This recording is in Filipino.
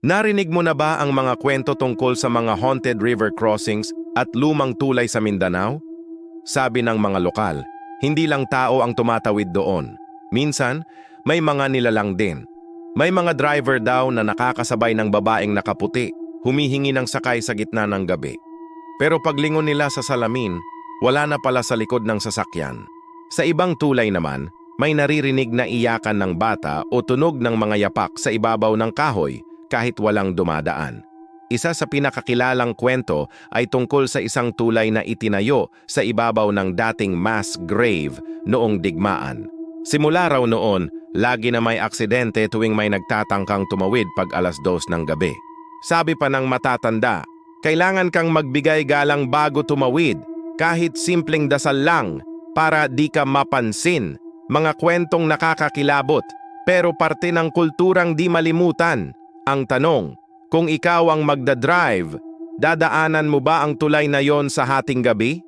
Narinig mo na ba ang mga kwento tungkol sa mga haunted river crossings at lumang tulay sa Mindanao? Sabi ng mga lokal, hindi lang tao ang tumatawid doon. Minsan, may mga nilalang din. May mga driver daw na nakakasabay ng babaeng nakaputi, humihingi ng sakay sa gitna ng gabi. Pero paglingon nila sa salamin, wala na pala sa likod ng sasakyan. Sa ibang tulay naman, may naririnig na iyakan ng bata o tunog ng mga yapak sa ibabaw ng kahoy kahit walang dumadaan. Isa sa pinakakilalang kwento ay tungkol sa isang tulay na itinayo sa ibabaw ng dating mass grave noong digmaan. Simula raw noon, lagi na may aksidente tuwing may nagtatangkang tumawid pag alas dos ng gabi. Sabi pa ng matatanda, kailangan kang magbigay galang bago tumawid, kahit simpleng dasal lang, para di ka mapansin. Mga kwentong nakakakilabot, pero parte ng kulturang di malimutan. Ang tanong, kung ikaw ang magdadrive, dadaanan mo ba ang tulay na yon sa hating gabi?